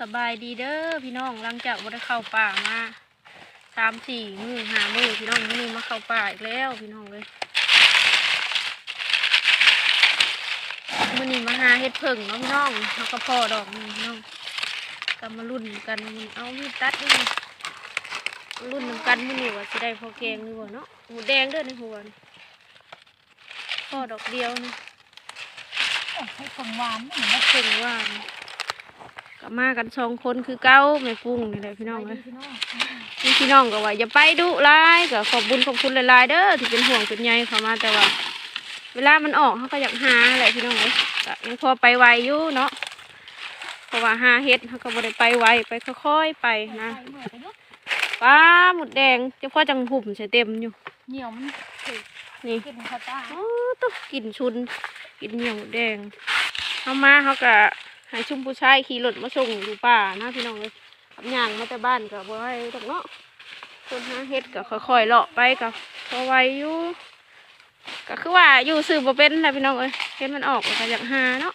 สบายดีเด้อพี่น้องหลังจากบ่ได้เข้าป่ามาสามสี่มือหามือพี่น้องมื้อนี้มาเข้าป่าอีกแล้วพี่น้องเลยมื้อนี้มาหาเห็ดเพิ่งเนาะพี่น้องแล้วก็พ่อดอกนี่พี่น้องก็มารุ่นกันเอามีดตัดนี่มารุ่นนำกันมื้อนี้ว่าสิได้พอแกงหรือบ่เนาะหมูแดงเด้อในหัวนี่พ่อดอกเดียวนี่ให้คนหวานนี่นะเพิ่งว่านี่ ก็มากันสองคนคือเก้าแม่ปุ้งนี่แหละพี่น้องเลยพี่น้องนี่พี่น้องก็ว่าอย่าไปดุร้ายก็ขอบบุญขอบคุณหลายๆเด้อที่เป็นห่วงเป็นใยเขามาแต่ว่า เวลามันออกเขาก็อยากหาแหละพี่น้องเลยก็ยังพอไปไวอยู่เนาะเพราะว่าหาเฮ็ดเขาก็บ่ได้ไปไวไปค่อยๆไปนะใส่เหมือนกันยุกป้าหมดแดงเจะพ่อจังหุ่มใส่เต็มอยู่เหนียวมันถือนี่กินข้าวต้าโอ้ต้องกินชุนกินเหนียวหมดแดงเขามาเขาก็ ให้ชุมผู้ชายขี่รถมาส่งอยู่ป่านะพี่น้องเลยขับย่างมาแต่บ้านก็บ่ให้ดอกเนาะคนหาเฮ็ดก็ค่อยๆเลาะไปก็พอไหวอยู่ก็คือว่าอยู่ซื้อบ่เป็นแหละพี่น้องเอ้ยเฮ็ดมันออกก็อยากหาเนาะ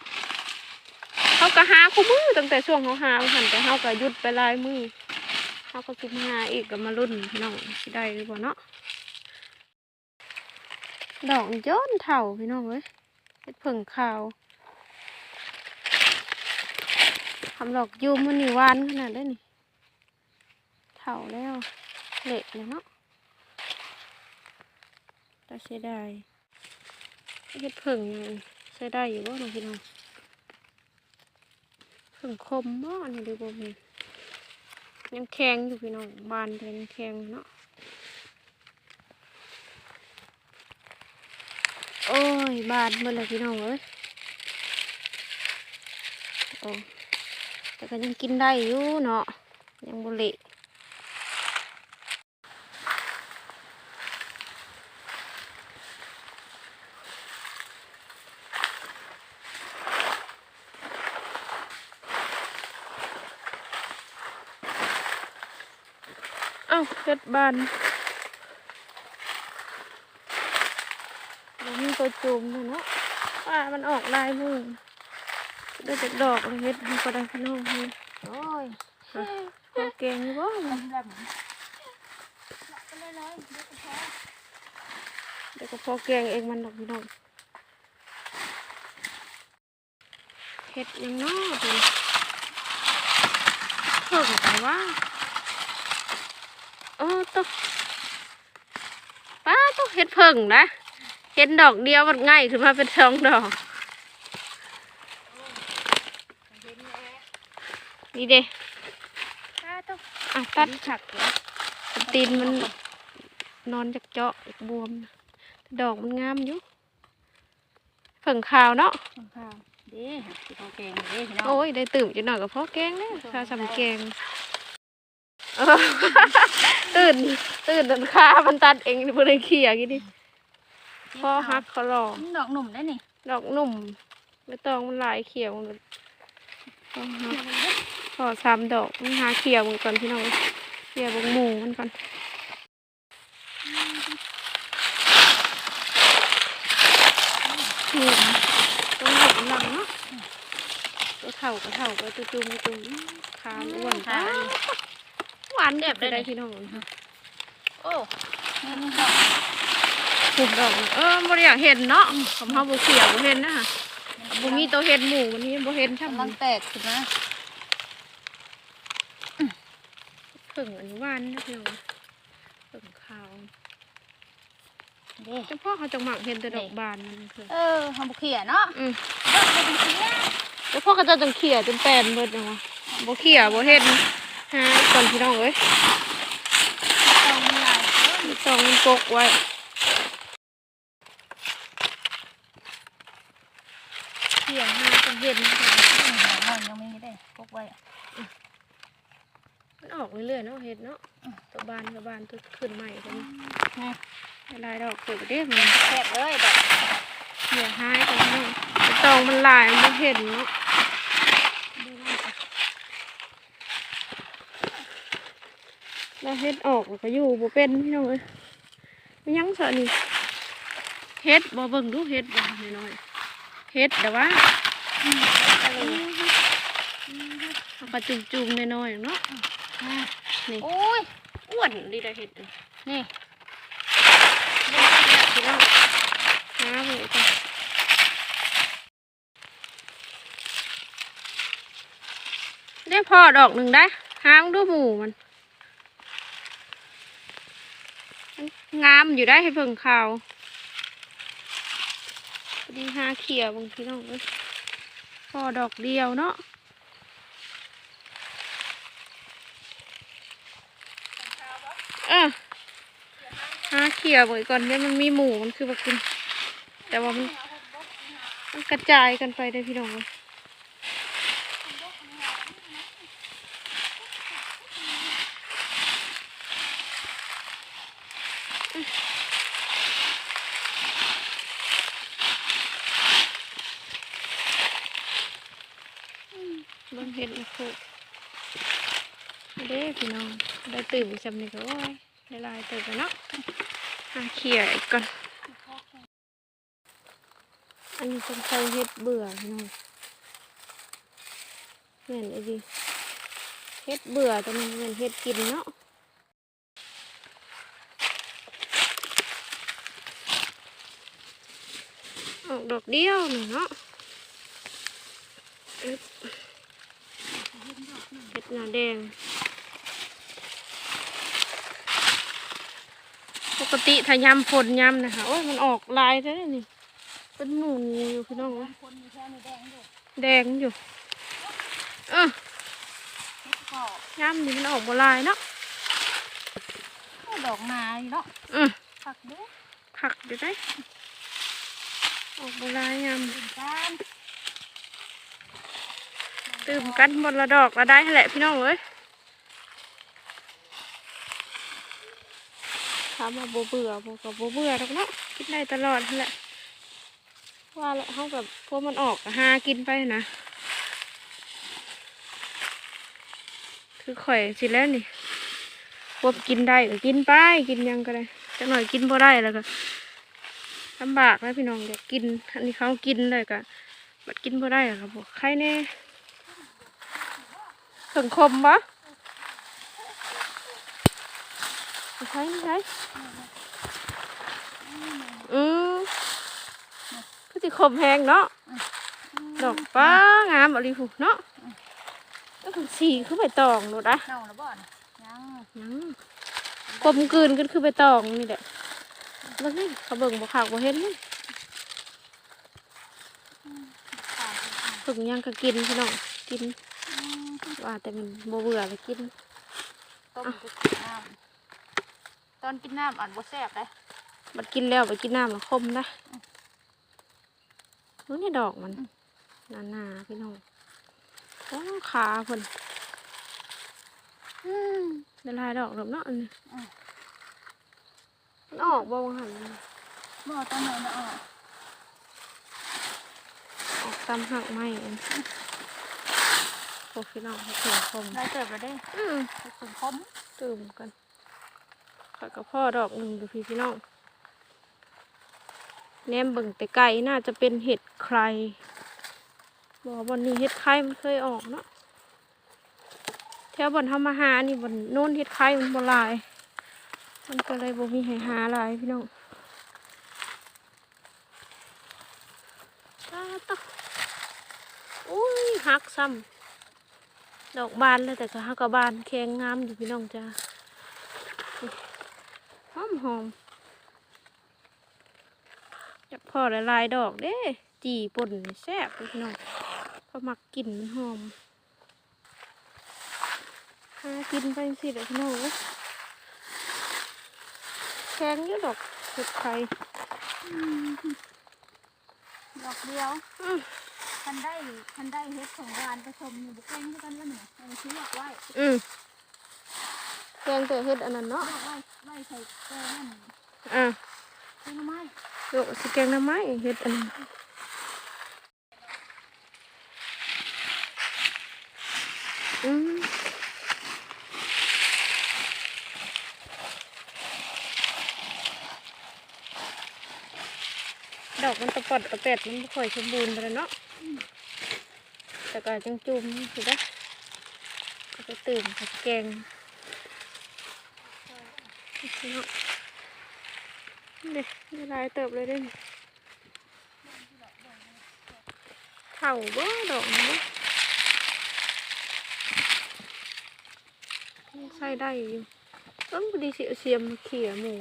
เขาก็หาคู่มือตั้งแต่ช่วงเขาหาหันแต่เขาก็หยุดไปลายมือเขาก็คิดหาอีกก็มารุ่นพี่น้องสิได้หรือบ่เนาะดอกย้อนเท่าพี่น้องเอ้ยเฮ็ดเพิ่งขาว ทำดอกยูมันนี่วานขนาดได้นี่เท่าแล้วเละเลยเนาะแต่ใช้ได้เฮ็ดผึ่งนี่ใช้ได้อยู่บ่น้องพี่น้องผึ่งคมบ่อันนี้ดูบ่มียังแข็งอยู่พี่น้องบานแต่ยังแข็งเนาะโอ้ยบานหมดเลยพี่น้องเอ้ยโอ้ แต่ก็ยังกินได้อยู่เนาะยังบ่เละเอ้าเฮ็ดบานบ่มีตัวจุ่มเลยเนาะว่ามันออกลายมือ ได้จากดอกเลยเฮ็ดมันก็ได้พี่น้องนี่โอ้ยพอแกงอยู่บ่มันแบบก็เลยเลยเดี๋ยวก็พอเดี๋ยวก็พอแกงเองมันดอกพี่น้องเฮ็ดยังเนาะดิเพิ่งไปว่าโอ้ตวป้าต้องเฮ็ดเพิ่งนะเห็นดอกเดียวมันง่ายขึ้นมาเป็นสองดอก เห็นแล้ว นี่เด้ถ้าต้องอะตัดฉักแล้วตีนมันนอนจากเจาะบวมนะดอกมันงามอยู่เพิ่งขาวเนาะของข้าวเด้ที่เขาแกงเด้พี่น้องโอ้ยได้ตื่นจะหน่อยกับพ่อแกงเนี่ยข้าสำแกงเออตื่นตื่นจนขามันตัดเองเพื่อเขี่ยกี่ดิพ่อฮักเขาหลอกดอกหนุ่มได้นี่ดอกหนุ่มไม่ต้องมันหลายเขียวมันพ่อฮัก พอสามดอกมันหาเขียวมันก่อนพี่น้องเขียวบงหมูมันก่อนนี่ต้องหลังหลังเนาะตัวเถ่าก็เถ่าก็ตัวจุ่มก็จุ่มขาวอ้วนค่ะหวานแบบได้พี่น้องโอ้นี่นี่ดอกถูกดอกเออบ่ได้อยากเห็นเนาะผมเฮาบ่เขียวบ่เห็นนะฮะบ่มีตัวเห็ดหมูวันนี้บ่เห็นช่ำกำลังแตกขึ้นมา ผึ่งอันนี้หวานนะพี่น้องผึ่งขาวเด้เจ้าพ่อเขาจังหมักเห็นแต่ดอกบานมันคือเออทำบุเขียเนาะอืมดอกเป็นเขียเจ้าพ่อเขาจะจังเขี่ยจนแปลนเบิดเนาะบ่เขี่ยบ่เห็นหาก่อนพี่น้องเอ้ยต้องมีลายเออมีตองมันกกไว้เขี่ยหาจนเห็น หัวมันยังไม่ได้พกไว้ มันออก เรื่อยๆเนาะเห็ดเนาะตัวบานตัวบานตัวขึ้นใหม่กันนะลายดอกเกิดเด้มันแซ่บเลยดอกเหี่ยหายกันเนาะแต่ตองมันหลายมันบ่เห็นเนาะแล้วเฮ็ดออกแล้วก็อยู่บ่เป็นพี่น้องเอ้ยไม่ยั้งเสอะนี่เฮ็ดบ่เบิ่งดูเฮ็ดบ่น้อยๆเฮ็ดแต่ว่าเอากระจุ่มจุ่มๆน้อยๆเนาะอ่า นี่โอ้ยอ้วนดีได้เห็ดเลยนี่พี่น้องหาหมูจ้ะได้พอดอกหนึ่งได้หามงดูหมูมันมันงามอยู่ได้ให้เพิ่งข่าวพอดีหาเขียวบางพี่น้องเอ้ยพอดอกเดียวเนาะเออ เขี่ยไว้ก่อนเนี่ยมันมีหมูมันคือแบบกิน แต่ว่ามันมันกระจายกันไปได้พี่น้องเอ้ยเบิ่งเห็ดนะครูเด้พี่น้อง ได้ตื่นจำนี่ก็โอ้ยได้ลายตื่นกันเนาะ หาเขี่ยอีกก่อนอันนี้เป็นไฟเฮ็ดเบื่อพี่น้องเห็นไอ้ดิเฮ็ดเบื่อแต่มันเป็นเฮ็ดกินเนาะออกดอกเดียวนี่เนาะเฮ็ดหน้าแดง ปกติถ้ายำฝนยำนะคะโอ้ยมันออกลายแล้วนี่ เป็นหนูอยู่พี่น้องเอ้ยคนมีแค่นี้แดงอยู่แดงอยู่ เออเฮ็ดก็ย่ำนี่มันออกบลายเนาะโอ้ดอกนาอยู่เนาะอือผักเด้อผักเดี๋ยวได้ออกบลายยตื่นกันำตื่มกันหมดละดอกละได้แหละพี่น้องเอ้ย ถามาโบเบื่อโบกับโบเบื่อหรอกเนาะกินได้ตลอดนั่นแหละ ว่าแล้วเขากับพวกมันออกหากินไปนะ คือข่อยสิแล้วนี่พวกกินได้ก็กินไป กินยังก็ได้จักหน่อยกินพอได้แล้วก็ลำบากนะพี่น้องอยากกิน อันนี้เขากินเลยก็บัดกินพอได้อะครับบอกใครแน่ถึงคมปะ ใช่ใช่อืมก็สิคมแพงเนาะดอกป้างามอริฟูเนาะก็คือสีคือใบตองโนดอะเน่าแล้วบ่อนยังยังกลมกลืนกันคือใบตองนี่แหละเบิ่งนี่เขาเบิ่งบ่ขาวบ่เห็นนี่ขาดถึงยังก็กินพี่น้องกินอืมว่าแต่มันบ่เบื่อเลยกินต้มจะกินน้ำ ตอนกินน้ำอ่อนบ่แซ่บเลยบัดกินแล้วไปกินน้ำแล้วคมนะนู้นนี่ดอกมันหนาๆพี่น้องโอ้ขาเพิ่นอืมเวลายดอกดอกเนาะอันนี้มันออกบ่ว่าหันบ่ตอนไหนนะอะออกตามหักไม้เองโอ้พี่น้องเขาเขียวคมได้เติบแล้วเด้อืมสุนคมตื่มกัน ข้อยกับพ่อดอกหนึ่งดูพี่พี่น้องแนมเบิ่งแต่ไก่น่าจะเป็นเห็ดใครบอกวันนี้เห็ดไข่มันเคยออกเนาะแถวบนทำมาหานี่บนโน้นเห็ดไข่มันบลาย มันก็เลยบ่มีให้หาลายพี่น้องตาตะอุ้ยหักซ้ำดอกบานเลยแต่ก็ฮักกะบานแข็งงามอยู่พี่น้องจ้า หอมหอมจะพอละลายๆดอกเด้จีป่นนี่แซ่บเลยพี่น้องเพราะมักกลิ่นมันหอมหากินไปสิเด้อพี่น้องเอ้ยแข็งอยู่ดอกเห็ดไข่ดอกเดียวอืมคันได้คันได้เฮ็ดของร้านไปชมอยู่บุกเองด้วยกันแล้วเนี่ยเอาไปซื้อดอกไว้อืม แกงแต่เห็ดอันนั้นดอเนาะกไว้ไว้ใส่แกงนั่นอะใส่หน่อไม้โยกสิแกงหน้ำไม้เห็ดอันนั้นอืมดอกมันตะปอดตะเป็ดมันบ่ค่อยสมบูรณ์ไปแล้วเนาะแต่ก็จังจุ่มสิได้จะตื่นผัดแกง พี่น้องเด็กได้หลายเติบเลยเด้นเข่าบ่ดอกนี้บ่ใส่ได้อยู่ต้นพอดีเสียเสียมมาเขี่ยหมู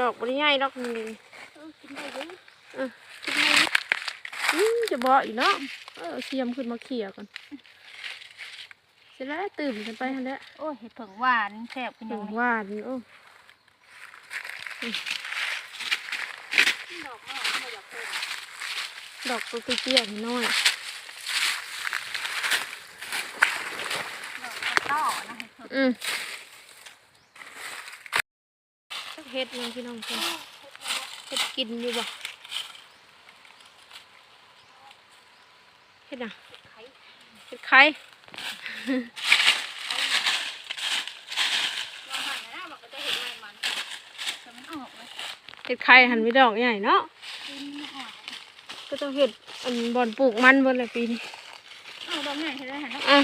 ดอกบริใหญ่ดอกนี้เออกินได้เยอะเออขึ้นมาอืมจะบอกอีกเนาะเออเสียมขึ้นมาเขี่ยก่อนเสร็จแล้วตื่นกันไปทันแล้วโอ้ยเห็ดเผิงหวานแซ่บกินถึยังงไงว่าดีโอ้ดอกมากไม่อยากเป็นดอกตัวเตี้ยๆน้อยดอกกระต้อนะเห็ดเผิงอืมเฮ็ดยังพี่น้องคนเฮ็ดกินอยู่บ่เฮ็ดอะไข่ เฮ็ดไข่ เห็ดอะไรมันแต่มันออกเลยเฮ็ดไข่หันมีดอกใหญ่เนาะกินไม่ออกก็ต้องเฮ็ดอันบ่อนปลูกมันเบิดเลยปีนี้เอาดอกไหนเห็ดอะไรหั่นนะอะ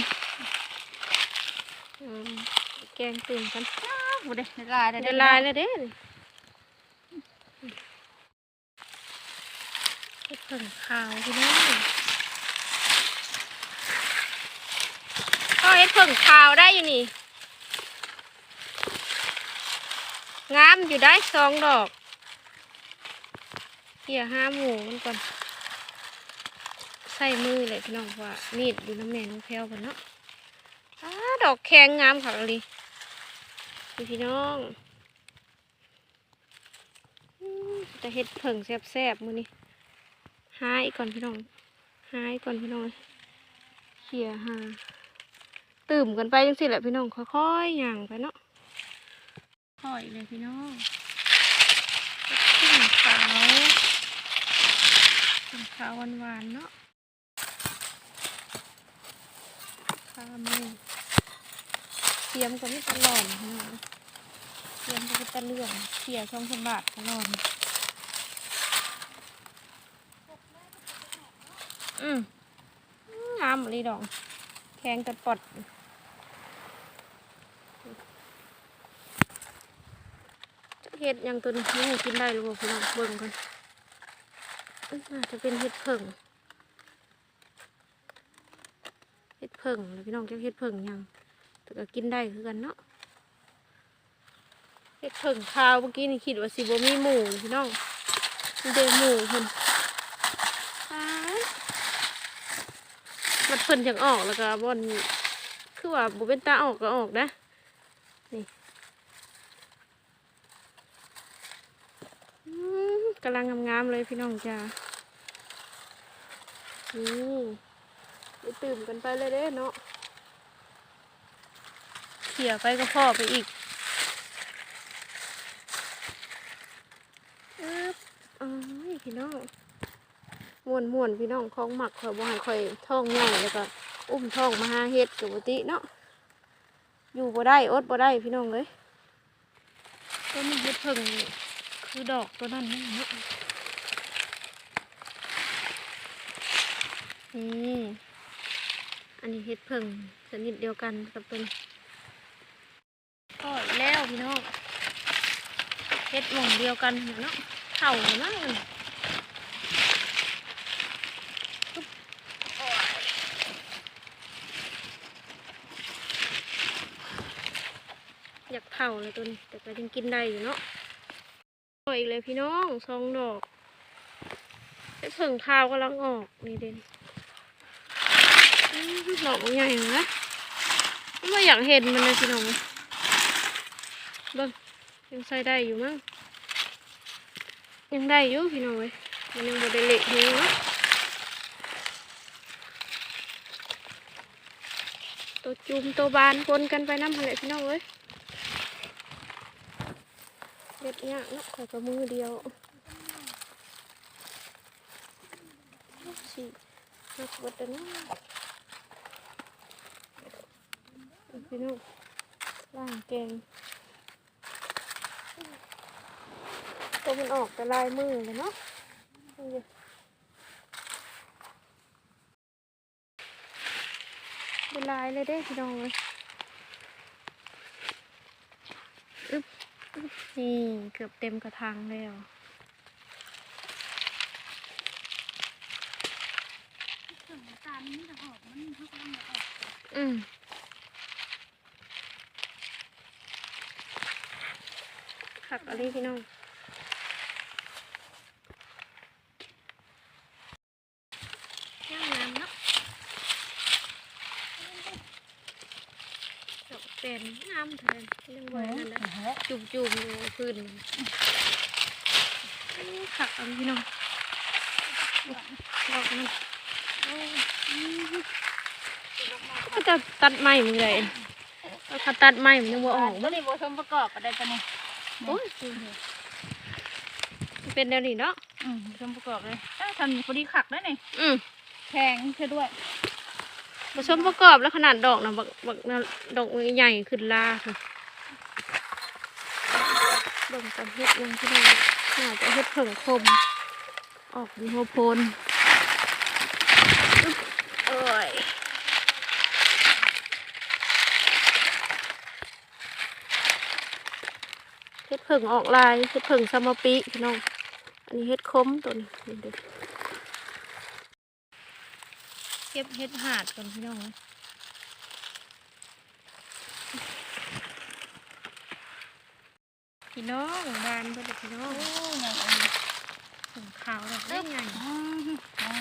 อืมแกงตื่นกันบุเดเวลายได้เดี๋ยวลายแล้วเด้นี่เฮ็ดเพิ่งขาวพี่น้อง บิ่งขาวได้อยู่นี่ งามอยู่ได้สองดอกเกี่ยห้าหมูมันก่อน ใส่มือเลยพี่น้องว่า มีดอยู่น้ำแม่น้องแพลวกันเนาะอ้าดอกแข็งงามค่ะลยนี่พี่น้องจะเฮ็ดเผิงแซ่บๆมือนี้หายก่อนพี่น้องหายก่อนพี่น้องเขี่ยหา ตื่มกันไปจังสิแหละพี่น้องค่อยๆย่างไปเนาะค่อยเลยพี่น้องขึ้นขาวขึ้นขาวหวานๆเนาะข้ามือเตรียมกันนี่ตลอดนะเตรียมกันตะเลื่อนเขี่ยช่องสมบัติตลอดอืมงามเลยดอก แข็งแต่ปอดจะเห็ดยังตัวนี้กินได้หรือเปล่าพี่น้องเบิ่งกันน่าจะเป็นเห็ดเผิงเฮ็ดเพิ่งแล้วพี่น้องจะเฮ็ดเพิ่งยังแต่ก็กินได้คือกันเนาะเฮ็ดเพิ่งข้าวเมื่อกี้นี่คิดว่าสิบ่มีหมูพี่น้องมีแต่หมูเพิ่นอ้ายมัน เพิ่นจังออกแล้วก็บอนคือว่าบ่เป็นตาออกก็ออกนะนี่กำลังงามๆเลยพี่น้องจ้านี่ไปตื่มกันไปเลยเด้เนาะเขี่ยไปก็พ่อไปอีกอึ๊บอ้ยพี่น้อง ม่วนม่วนพี่น้องของหมักข่อยบ่ให้ข่อยท้องใหญ่แล้วก็อุ้มท้องมาหาเฮ็ดกับปกติเนาะอยู่บ่ได้อดบ่ได้พี่น้องเอ้ยต้นเฮ็ดเพิ่งคือดอกตัวนั้นนี่เนาะนี่อันนี้เห็ดเพิ่งชนิดเดียวกันกับเป็นก็แล้วพี่น้องเห็ดหม่องเดียวกันหั่นเนาะเข่าเนาะ อยากเข่าเลยตัวนี้ แต่ก็ยังกินได้อยู่เนาะออกอีกเลยพี่น้องสองดอกเห็ดเพิ่งขากำลังออกนี่เด่นอืมดอกใหญ่เหรอนะไม่อยากเห็นมันเลยพี่น้องเบิ้งยังใส่ได้อยู่มั้งยังได้อยู่พี่น้องเว้ยมันยังบ่ได้เละเทะเนาะตัวจุ่มตัวบานปนกันไปน้ำอะไรพี่น้องเว้ย เด็ดยากเนาะขอยกับมือเดียวสินักบดนะพี่น้องล่างแกงตัวมันออกแต่ลายมือเลยเนาะเป็นลายเลยเด้พี่น้องเลยอึ๊บอึ๊บ นี่เกือบเต็มกระถางแล้วตาลนี่จะออกมันเขากำลังออกอืมขักอะไรพี่น้องย่างน้ำเนาะดอกเป็ นงามเท่านั้นยังไหวนั่นแหละจุ่มจุ่มๆอยู่พื้นอื้อขักเอันพี่น้องดอกมันก็จะตัดไม้มึงเลยเขาตัดไม้มันยังบ่ออกตัวนี้โบสมประกอบก็ได้ตัวนี้โอ้ยมันเป็นแนวนี้เนาะอืมผสมประกอบเลยถ้าทำพอดีขักได้นี่อืมแพงเธอด้วย ผสมประกอบแล้วขนาดดอกนะบักบักน่ะดอกใหญ่ขึ้นลาค่ะบิ่งกันเฮ็ดยังที่นี่น่าจะเฮ็ดเผงคม ออกเป็นโฮโพนเอ้ยเฮ็ดเผงออกลายเฮ็ดเผิงสมปีพี่น้อง อันนี้เฮ็ดคมตัวนี้ดูอ เก็บเฮ็ดหาดก่อนพี่น้องนะพี่น้องบานเพื่อนพี่น้องโอ้ยไงถึงขาวแล้วได้ไงอืม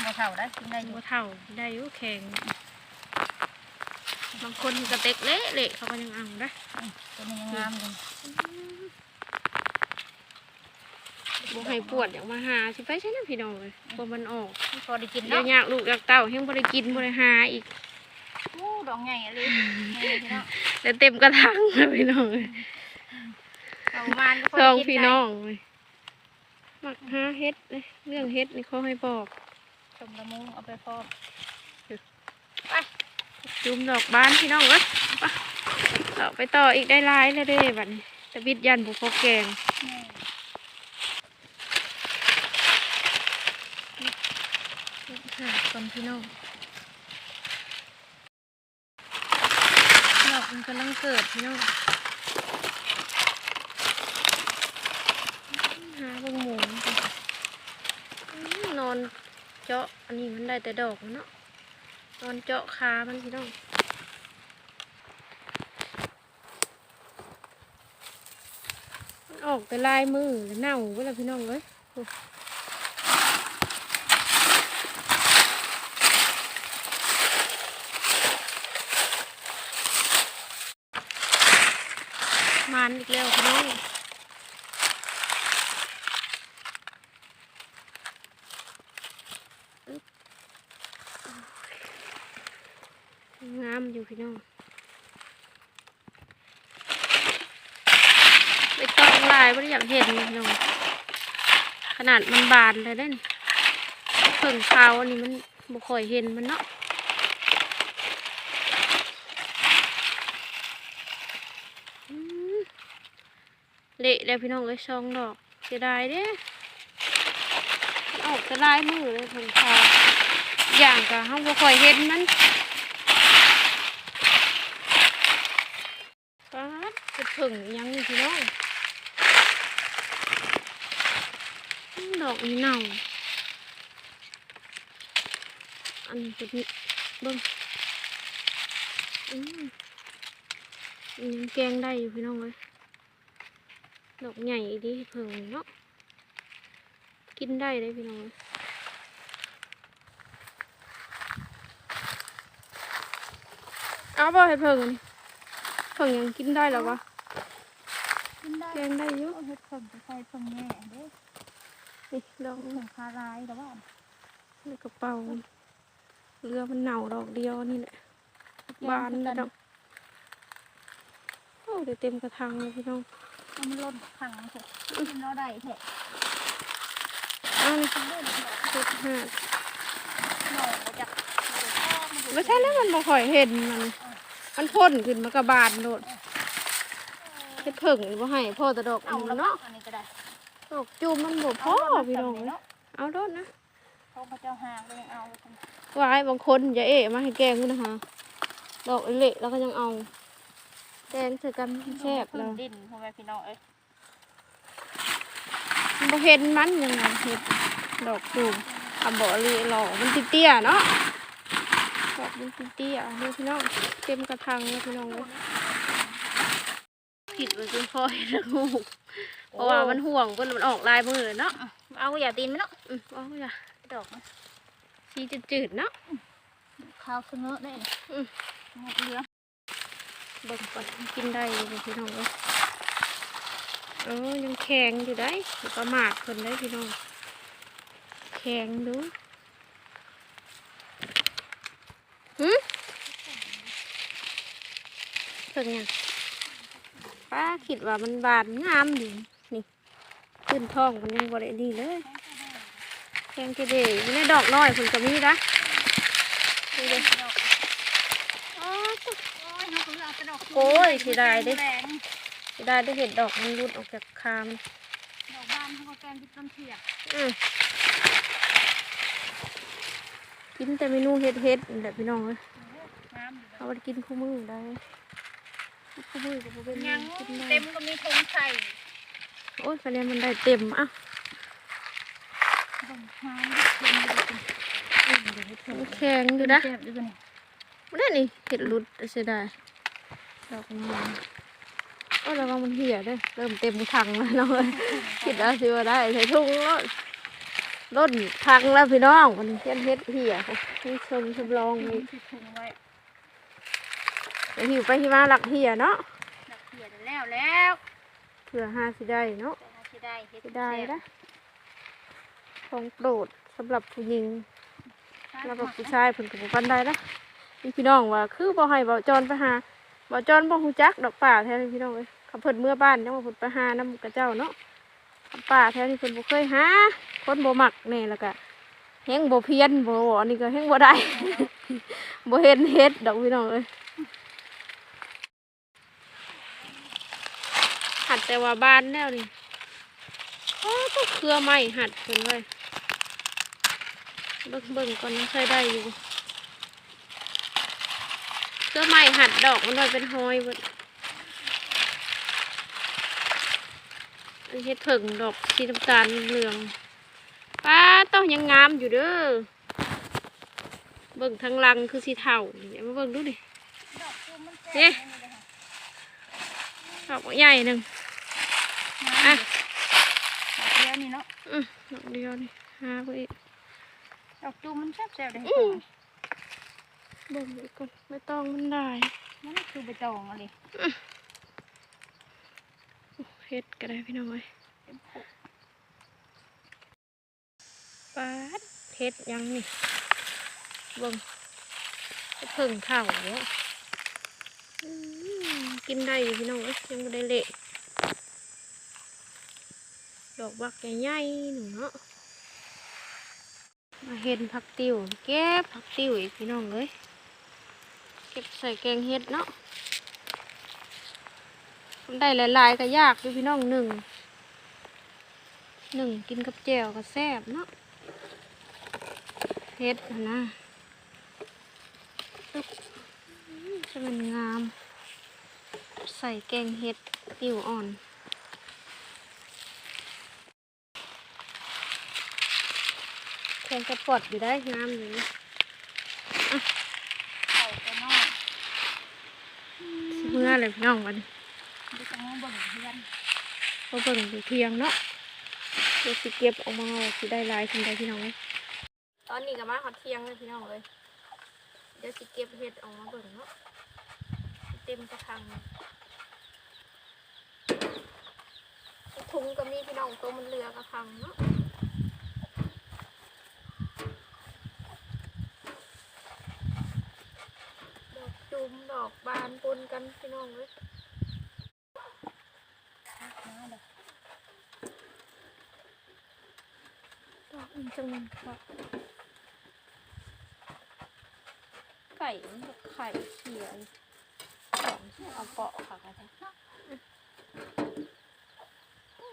บ่เท่าได้กินได้ได้ออยู่ยู่เท่าได้อยู่แข็งบางคนกระเต็กเละเละเขาก็ยังเอาได้ตัวนี้ยังงามอยู่ บ่ให้ปวดอยากมาหาสิไปใช่ไหมพี่น้องเลยพอมันออกพอได้กินเดี๋ยเนาะวอยากลูกอยากเต่าเฮงบ่ได้กินบ่ได้หาอีกโอ้ดอกใหญ่อะไรนี่พี่น้องแต่เต็มกระถางเลยพี่น้องเลยเอาประมาณก็พสองได้กิพี่น้องเลยมักหาเฮ็ดเลยเรื่องเฮ็ดนี่เขาให้บอก ชมละมุงเอาไปพอกจุ่มดอกบานพี่น้องเอ้ยไปต่อไปต่ออีกได้หลายเลยเด้บัดนี้ตะบิดยันบุพอแกงหา ก่อนพี่น้องดอกมันกำลังเกิดพี่น้องหาเบงหมูนอนอนเจาะอันนี้มันได้แต่ดอกมันเนาะนอนเจาะคามันพี่น้องมันออกแต่ลายมือเน่าเวลาพี่น้องเลย มันอีกแล้วพี่น้องงามอยู่พี่น้องไปต้องลายไม่ได้อยากเห็นพี่น้องขนาดมันบานเลยได้นี่เพิ่งขาวอันนี้มันบ่ค่อยเห็นมันเนาะ อืมเละแล้วพี่น้องเอ้ยซองดอกเสียดายเด้มันออกจะลายมือเลยผมพาอย่างกะห้องบ่คอยเห็นมันป๊าดจะถึงยังพี่น้องดอกนี้เน่าอันนี้คือนี่เบิ่งอืมยังแกงได้อยู่พี่น้องเลย ดอกใหญ่ดีเพิ่งเนาะ กินได้เลยพี่น้องเอ้ยเอาบ่ให้เพิ่งอันนี้เพิ่งยังกินได้แล้ววะกินได้แกงได้อยู่เอาเฮ็ดเพิ่มไปใส่เพิ่มแม่เด้อนี่ดอกเพิ่มคาร้ายแต่ว่าในกระเป๋าเรือมันเหน่าดอกเดียวนี่แหละบานแล้วดอกโอ้เดี๋ยวเต็มกระถางเลยพี่น้องเอา มันลดขังเถอะกินเราได้เถอะเอานี่กินได้หน่อยเจ็ดห้าหน่อยจากไม่ใช่แล้วมันบ่ค่อยเห็นมัน มันพ่นขึ้นมากระบาดโดดเฮ็ดเพิ่งบ่ให้พ่อแต่ดอกเอาอันแล้วนี้เนาะอันนี้ก็ได้ดอกจูมมันบ่พ่อพี่น้องเนาะเอาโดดนะเขาพระเจ้าหางก็ยังเอาวายบางคนอย่าเอะมาให้แกงกูนะคะดอกเละแล้วก็ยังเอา แดงใส่กันแซ่บพื้แล้นวดินพ่อแม่พี่น้องเอ้ยบ่เห็นมันยังไงเห็ดดอกจูมคำบอกเลยหล่อมันเตี้ยๆเนาะดอกมันเตี้ยๆนี่พี่น้องเต็มกระถางเลยพี่น้องเลยผิดไปจนพอเห็นแล้วงูเพราะว่ามันห่วงเพิ่นมันออกลายมือเลยเนาะเอาอย่าตีนไหมเนาะอืมเอาอย่าดอกมันสีจืดๆเนาะข้าวเสมอได้เลยอืม หมดเหลือง เบิ่งก่อนกินได้เลยพี่น้องเลยเออยังแข็งอยู่ได้อย่าประมาทเพิ่นได้พี่น้อง แข็งดูหืมเพิ่งยังป้าคิดว่ามันบานงามดีนี่ขึ้นท้องมันยังบริดีเลยแข็งจะเดยนี่ดอกน้อยเพิ่นก็มีนะนี่เลย ดอก อ๋อตุ๊ก โอ้ยเขาคือเอาแต่ดอก โอ้ ยเสียดายเด้แดงได้ได้เห็ดดอกมันรุดออกจากคามดอกบานเขาก็แกงที่ต้นเทียบอืมกินแต่เมนูเฮ็ดเฮ็ดนี่แหละพี่น้องเอ้ยน้ำอยู่เอาไปกินคู่มือได้คู่มือก็บ่เป็นหยังกินได้เต็มก็มีธงใส่โอ้ยคะแนนมันได้เต็มอะดอกไม้เต็มเลยมันแข็งอยู่นะเจ็บอยู่กัน ไม่ได้นี่เห็ดรุดเสียดาย ดอกน้อยโอ้ยระวังมันเหี่ยเด้อเริ่มเต็มถังแล้วน้องเอ้ยคิดเอาสิว่าได้ใส่ถุงแล้วล้นถังแล้วพี่น้องมันเฮ็ดเฮ็ดเหี่ยนี่ชมชมลองนี่ที่ถุงไว้เดี๋ยวหิวไปหิมาหลักเหี่ยเนาะดอกเทียบแล้วแล้วเพื่อหาสิได้เนาะแต่หาสิได้เฮ็ดสิได้นะของโปรดสำหรับผู้หญิงสำหรับผู้ชายเพิ่นก็บ่ปานใดนะนี่พี่น้องว่าคือบ่ให้เบาจรไปหาเบาจรบ่ฮู้จักดอกป่าแท้นี่พี่น้องเอ้ยเขาเพิ่นเมื่อบ้านยังว่าเพิ่นไปหานํกระเจ้าเนาะป่าแท้นี่เพิ่นบ่เคยหาคนบ่มักแน่แล้วก็แฮงบ่เพียนบ่อันนี้ก็แฮงบ่ได้ บ่เห็นเฮ็ดดอกพี่น้องเอ้ยหัดแต่ว่าบ้านแล้วนี่โอ้ก็เครือไม้หัดเพิ่นไว้เบิ่งเบิ่งก่อนนะเคยได้อยู่ เครือไม้หัดดอกมันไว้เป็นหอยเบิดอันเฮ็ดเผิงดอกสีน้ำตาลเหลืองป้าต้องยังงามอยู่เด้อเบิ่งทางหลังคือสีเทาเดี๋ยวมาเบิ่งดูดิดอกตูมมันแซ่บเอ๊ะดอกใหญ่หนึ่งอะอะดอกเดียวนี่เนาะอือดอกเดียวนี่หาไปอีกดอกตูมมันแซ่บแซ่บเลยอืม เบิ่งอีกก่อนไม่ต้องมันได้มันคือใบตองอะไรเฮ็ดก็ได้พี่น้องเอ้ยปาดเฮ็ดยังนี่เบิ่งเฮ็ดเพิ่งเท่าแล้วอืมกินได้อยู่พี่น้องเอ้ยยังไม่ได้เละดอกบักใหญ่ๆหนูเนาะมาเห็นผักติวเก็บผักติวอีกพี่น้องเอ้ย เก็บใส่แกงเฮ็ดเนาะได้หลายๆก็ยากอยู่พี่น้องหนึ่งหนึ่งกินกับแจ่วก็แซ่บเนาะเฮ็ดนะนะตึ๊บอื้อจะมันงาม ใส่แกงเฮ็ดติวอ่อนแกงกระปอดอยู่ได้งามอยู่นะ เข่าก็น้อย สิเมื่ อเลยพี่น้องวันดูจังว่าเฟือนก็เบิ่งเทียงเนาะเดี๋ยวสิเก็บออกมาว่าสิได้ลายทันใดพี่น้องเลยตอนนี้ก็มาฮอเที่ยงเลยพี่น้องเลยเดี๋ยวสิเก็บเห็ดออกมาเบิ่งเนาะเต็มกระทังถุงก็มีพี่น้องตัวมันเรือกระทังเนาะ ลุมดอกบานปนกันพี่น้องเลยดอกมันจังมันค่ะไก่มันแบบไข่เขียวของที่เอาเปาะค่ะกระทะโอ้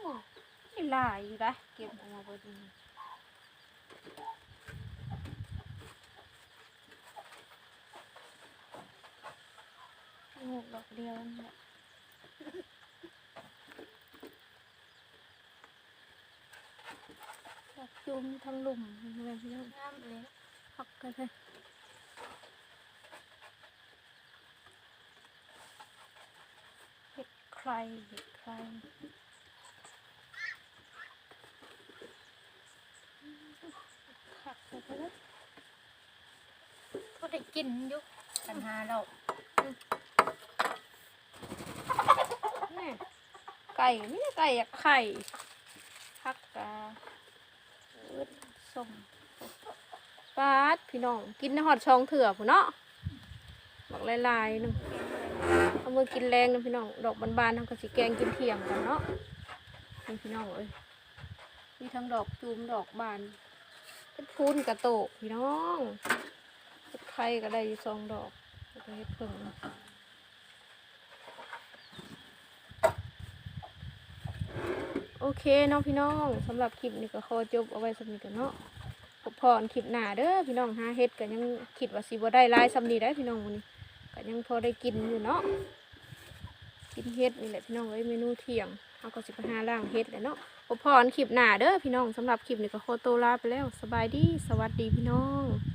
ยลายอยู่นะเก็บออกมาบดี หูกดอกเดียวนั่นแหละดอกจุ่มทั้งหลุมเลยพี่น้องน้ำเลยพักกันเลยเห็ดใครเห็ดใครขักไปเลยก็ได้กินยุกปัญหาเรา นี่ ไก่ไม่ไก่อะไข่พักกาอึดส้มปลาดพี่น้อง กินหอดชองเถื่อผู้เนาะบอกลายๆนึงเอามือกินแรงนะพี่น้อง ดอกบานๆทำกระสีแกงกินเที่ยงกันเนาะนี่พี่น้องเอ้ยมีทั้งดอกจูมดอกบาน เป็นพูนกระโตกพี่น้องไข่ก็ได้สองดอกแล้วก็เฮ็ดเพิ่งโอ เคเนาะพี่น้องสำหรับคลิปนี้ก็ขอจบเอาไว้สำนีกันเนาะพบพรคลิปหน้าเด้อพี่น้องหาเฮ็ดก็ยังคิดว่าสิบ่ได้ลายสำนีได้พี่น้องมื้อนี้ก็ยังพอได้กินอยู่เนาะกินเฮ็ดนี่แหละพี่น้องเอ้ยเมนูเที่ยงเฮาก็สิไปหาล่างเฮ็ดแหละเนาะพบพรคลิปหน้าเด้อพี่น้องสำหรับคลิปนี้ก็ขอตัวลาไปแล้วสบายดีสวัสดีพี่น้อง